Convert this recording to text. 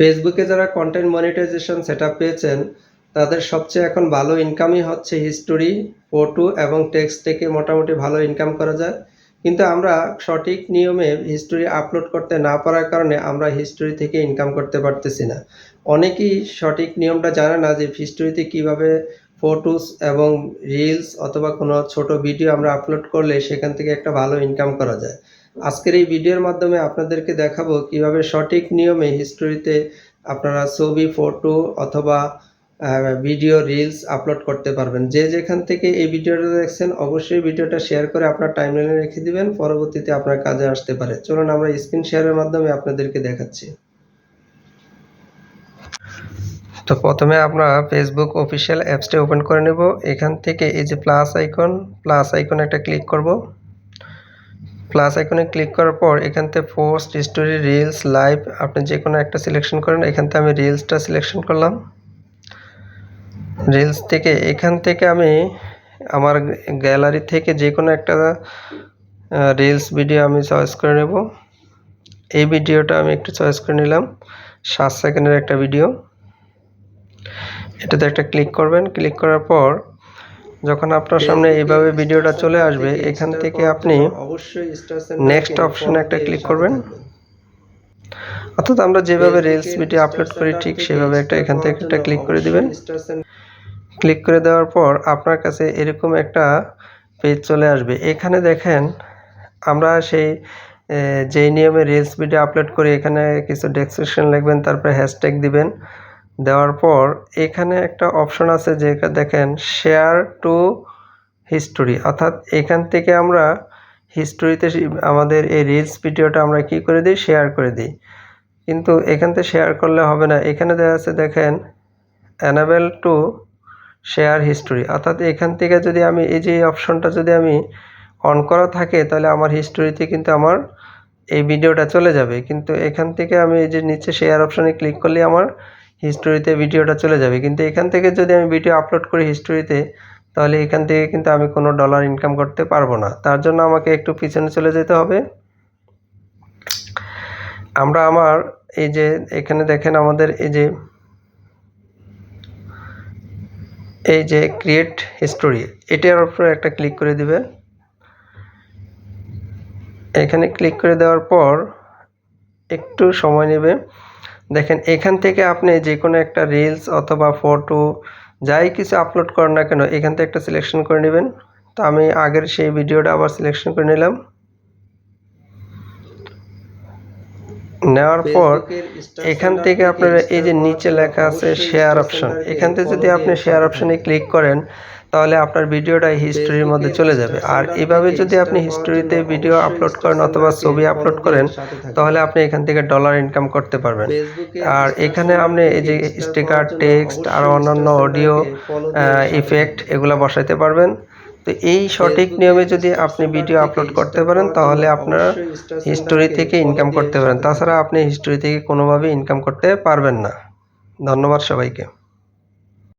ফেসবুকে যারা content monetization set পেয়েছেন, তাদের সবচেয়ে এখন ভালো ইনকামই হচ্ছে হিস্টোরি ফটো এবং টেক্সট থেকে মোটামুটি ভালো ইনকাম করা যায়। কিন্তু আমরা সঠিক নিয়মে হিস্টোরি আপলোড করতে না পারার কারণে আমরা হিস্টোরি থেকে ইনকাম করতে পারতেছি না। অনেকেই সঠিক নিয়মটা জানে না যে হিস্টোরিতে কীভাবে ফটোস এবং রিলস অথবা কোনো ছোট ভিডিও আমরা আপলোড করলে সেখান থেকে একটা ভালো ইনকাম করা যায়। আজকের এই ভিডিওর মাধ্যমে আপনাদেরকে দেখাবো কীভাবে সঠিক নিয়মে হিস্টোরিতে আপনারা ছবি ফটো অথবা ভিডিও রিলস আপলোড করতে পারবেন। যে যেখান থেকে এই ভিডিওটা দেখছেন, অবশ্যই ভিডিওটা শেয়ার করে আপনার টাইমলাইনে রেখে দিবেন, পরবর্তীতে আপনার কাজে আসতে পারে। চলুন আমরা স্ক্রিন শেয়ারের মাধ্যমে আপনাদেরকে দেখাচ্ছি। তো প্রথমে আমরা ফেসবুক অফিসিয়াল অ্যাপসটা ওপেন করে নেব। এখান থেকে এই যে প্লাস আইকন প্লাস আইকনে একটা ক্লিক করব। প্লাস আইকনে ক্লিক করার পর এখান থেকে পোস্ট স্টোরি রিলস লাইভ আপনি যে কোনো একটা সিলেকশন করেন, এখান থেকে আমি রিলসটা সিলেকশন করলাম। রিলস থেকে এখান থেকে আমি আমার গ্যালারি থেকে যে কোনো একটা রিলস ভিডিও আমি চয়েস করে নেব। এই ভিডিওটা আমি একটু চয়েস করে নিলাম, সাত সেকেন্ডের একটা ভিডিও এটাতে একটা ক্লিক করবেন ক্লিক করার পর যখন আপনার সামনে এইভাবে ভিডিওটা চলে আসবে এখান থেকে আপনি অবশ্যই নেক্সট অপশনে একটা ক্লিক করবেন। অর্থাৎ আমরা যেভাবে রিলস ভিডিও আপলোড করি ঠিক সেভাবে একটা এখান থেকে একটা ক্লিক করে দিবেন। ক্লিক করে দেওয়ার পর আপনার কাছে এরকম একটা পেজ চলে আসবে। এখানে দেখেন আমরা সেই যেই নিয়মে রিলস ভিডিও আপলোড করি এখানে কিছু ডেসক্রিপশন লিখবেন তারপরে হ্যাশট্যাগ দিবেন। দেওয়ার পর এখানে একটা অপশন আছে যেটা দেখেন শেয়ার টু হিস্টোরি অর্থাৎ এখান থেকে আমরা হিস্টোরিতে আমাদের এই রিলস ভিডিওটা আমরা কি করে দিই? শেয়ার করে দিই। কিন্তু এখান থেকে শেয়ার করলে হবে না। এখানে দেখা যাচ্ছে দেখেন অ্যানাবেল টু শেয়ার হিস্টোরি অর্থাৎ এখান থেকে যদি আমি এই যে অপশনটা যদি আমি অন করা থাকে, তাহলে আমার হিস্টোরিতে কিন্তু আমার এই ভিডিওটা চলে যাবে। কিন্তু এখান থেকে আমি এই যে নিচে শেয়ার অপশানে ক্লিক করলে আমার হিস্টোরিতে ভিডিওটা চলে যাবে। কিন্তু এখান থেকে যদি আমি ভিডিও আপলোড করি হিস্টোরিতে তাহলে এখান থেকে কিন্তু আমি কোনো ডলার ইনকাম করতে পারব না। তার জন্য আমাকে একটু পিছনে চলে যেতে হবে। আমরা আমার এই যে, এখানে দেখেন আমাদের এই যে এই যে ক্রিয়েট হিস্টোরি এটার উপরে একটা ক্লিক করে দিবে। এখানে ক্লিক করে দেওয়ার পর একটু সময় নেবে। দেখেন এখান থেকে আপনি যে কোনো একটা রিলস অথবা ফটো যাই কিছু আপলোড করেন না কেন এখান থেকে একটা সিলেকশন করে নেবেন। তো আমি আগের সেই ভিডিওটা আবার সিলেকশন করে নিলাম। নেওয়ার পর এখান থেকে আপনারা এই যে নিচে লেখা আছে শেয়ার অপশন এখান থেকে যদি আপনি শেয়ার অপশনে ক্লিক করেন তাহলে আপনার ভিডিওটা হিস্টোরির মধ্যে চলে যাবে। আর এভাবে যদি আপনি হিস্টোরিতে ভিডিও আপলোড করেন অথবা ছবি আপলোড করেন, তাহলে আপনি এখান থেকে ডলার ইনকাম করতে পারবেন। আর এখানে আপনি এই যে স্টিকার টেক্সট আর অন্যান্য অডিও ইফেক্ট এগুলো বসাইতে পারবেন। তো এই সঠিক নিয়মে যদি আপনি ভিডিও আপলোড করতে পারেন, তাহলে আপনারা হিস্টোরি থেকে ইনকাম করতে পারেন। তাছাড়া আপনি হিস্টোরি থেকে কোনোভাবে ইনকাম করতে পারবেন না। ধন্যবাদ সবাইকে।